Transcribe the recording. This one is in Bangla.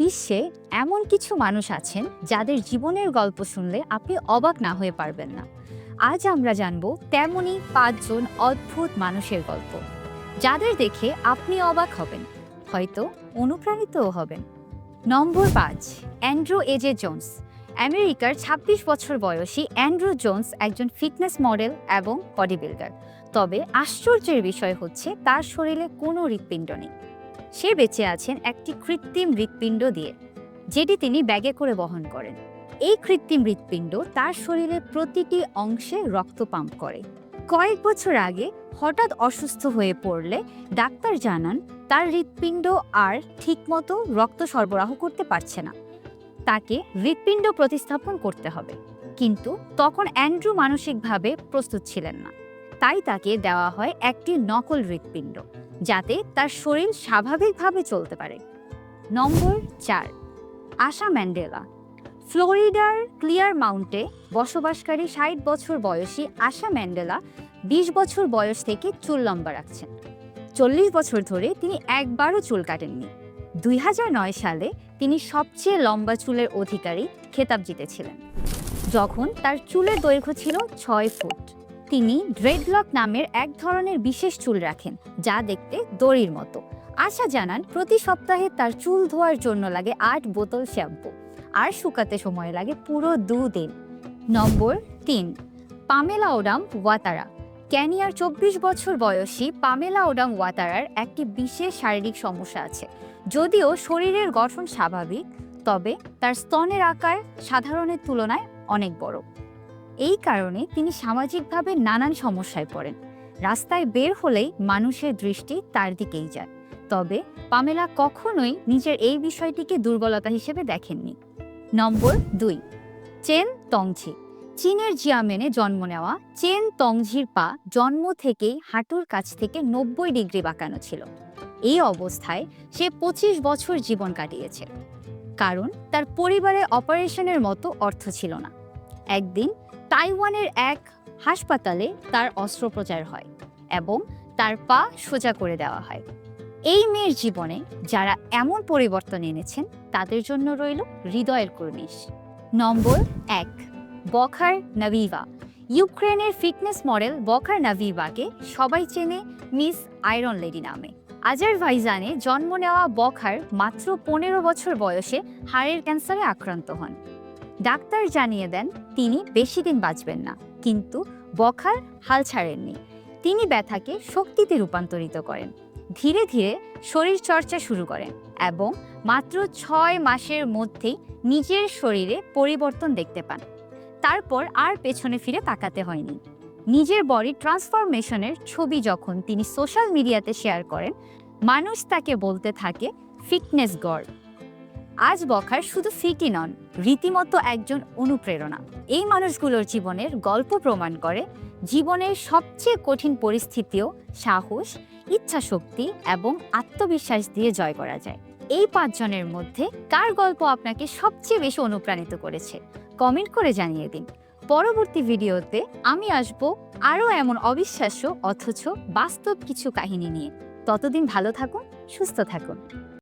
বিশ্বে এমন কিছু মানুষ আছেন যাদের জীবনের গল্প শুনলে আপনি অবাক না হয়ে পারবেন না। আজ আমরা জানব তেমনই পাঁচজন অদ্ভুত মানুষের গল্প। যাদের দেখে আপনি অবাক হবেন, হয়তো অনুপ্রাণিতও হবেন। নম্বর পাঁচ, অ্যান্ড্রু এজে জোন্স। আমেরিকার ২৬ বছর বয়সী অ্যান্ড্রু জোন্স একজন ফিটনেস মডেল এবং বডি বিল্ডার। তবে আশ্চর্যের বিষয় হচ্ছে, তার শরীরে কোনো হৃৎপিণ্ড নেই। সে বেঁচে আছেন একটি কৃত্রিম হৃৎপিণ্ড দিয়ে, যেটি তিনি ব্যাগে করে বহন করেন। এই কৃত্রিম হৃৎপিণ্ড তার শরীরের প্রতিটি অংশে রক্ত পাম্প করে। কয়েক বছর আগে হঠাৎ অসুস্থ হয়ে পড়লে ডাক্তার জানান, তার হৃৎপিণ্ড আর ঠিকমতো রক্ত সরবরাহ করতে পারছে না। তাকে হৃৎপিণ্ড প্রতিস্থাপন করতে হবে। কিন্তু তখন অ্যান্ড্রু মানসিকভাবে প্রস্তুত ছিলেন না। তাই তাকে দেওয়া হয় একটি নকল হৃৎপিণ্ড। যাতে তার শরীর স্বাভাবিকভাবে চলতে পারে। নম্বর চার, আশা ম্যান্ডেলা। ফ্লোরিডার ক্লিয়ার মাউন্টে বসবাসকারী ষাট বছর বয়সী আশা ম্যান্ডেলা বিশ বছর বয়স থেকে চুল লম্বা রাখছেন। চল্লিশ বছর ধরে তিনি একবারও চুল কাটেননি। দুই সালে তিনি সবচেয়ে লম্বা চুলের অধিকারী খেতাব জিতেছিলেন, যখন তার চুলের দৈর্ঘ্য ছিল ছয় ফুট। তিনি ড্রেডলক নামের এক ধরনের বিশেষ চুল রাখেন, যা দেখতে দড়ির মতো। আশা জানান, প্রতি সপ্তাহে তার চুল ধোয়ার জন্য লাগে আট বোতল শ্যাম্পু, আর শুকাতে সময় লাগে পুরো দুদিন। নম্বর তিন, পামেলা ওডাম ওয়াতারা। ক্যানিয়ার চব্বিশ বছর বয়সী পামেলা ওডাম ওয়াতারার একটি বিশেষ শারীরিক সমস্যা আছে। যদিও শরীরের গঠন স্বাভাবিক, তবে তার স্তনের আকার সাধারণের তুলনায় অনেক বড়। এই কারণে তিনি সামাজিকভাবে নানান সমস্যায় পড়েন। রাস্তায় বের হলেই মানুষের দৃষ্টি তার দিকেই যায়। তবে পামেলা কখনোই নিজের এই বিষয়টিকে দুর্বলতা হিসেবে দেখেননি। নম্বর দুই, চেন তংঝি। চীনের জিয়ামেনে জন্ম নেওয়া চেন তংঝির পা জন্ম থেকেই হাঁটুর কাছ থেকে নব্বই ডিগ্রি বাঁকানো ছিল। এই অবস্থায় সে পঁচিশ বছর জীবন কাটিয়েছে। কারণ তার পরিবারে অপারেশনের মতো অর্থ ছিল না। একদিন তাইওয়ানের এক হাসপাতালে তার অস্ত্রোপচার হয় এবং তার পা সোজা করে দেওয়া হয়। এই মেয়ের জীবনে যারা এমন পরিবর্তন এনেছেন, তাদের জন্য রইল হৃদয়ের কর্নিশ। নম্বর এক, বখার নাভিভা ইউক্রেনের ফিটনেস মডেল বখার নাভিভাকে সবাই চেনে মিস আয়রন লেডি নামে। আজারভাইজানে জন্ম নেওয়া বখার মাত্র পনেরো বছর বয়সে হাড়ের ক্যান্সারে আক্রান্ত হন। ডাক্তার জানিয়ে দেন, তিনি বেশি দিন বাঁচবেন না। কিন্তু বখার হাল ছাড়েননি। তিনি ব্যথাকে শক্তিতে রূপান্তরিত করেন। ধীরে ধীরে শরীর চর্চা শুরু করেন এবং মাত্র ছয় মাসের মধ্যেই নিজের শরীরে পরিবর্তন দেখতে পান। তারপর আর পেছনে ফিরে তাকাতে হয়নি। নিজের বডি ট্রান্সফরমেশনের ছবি যখন তিনি সোশ্যাল মিডিয়াতে শেয়ার করেন, মানুষ তাকে বলতে থাকে, ফিটনেস গড়। আজ বখার শুধু ফিটই নন, রীতিমতো একজন অনুপ্রেরণা। এই মানুষগুলোর জীবনের গল্প প্রমাণ করে জীবনের সবচেয়ে কঠিন পরিস্থিতিও সাহস, ইচ্ছাশক্তি এবং আত্মবিশ্বাস দিয়ে জয় করা যায়। এই পাঁচজনের মধ্যে কার গল্প আপনাকে সবচেয়ে বেশি অনুপ্রাণিত করেছে? কমেন্ট করে জানিয়ে দিন। পরবর্তী ভিডিওতে আমি আসব আরও এমন অবিশ্বাস্য অথচ বাস্তব কিছু কাহিনী নিয়ে। ততদিন ভালো থাকুন, সুস্থ থাকুন।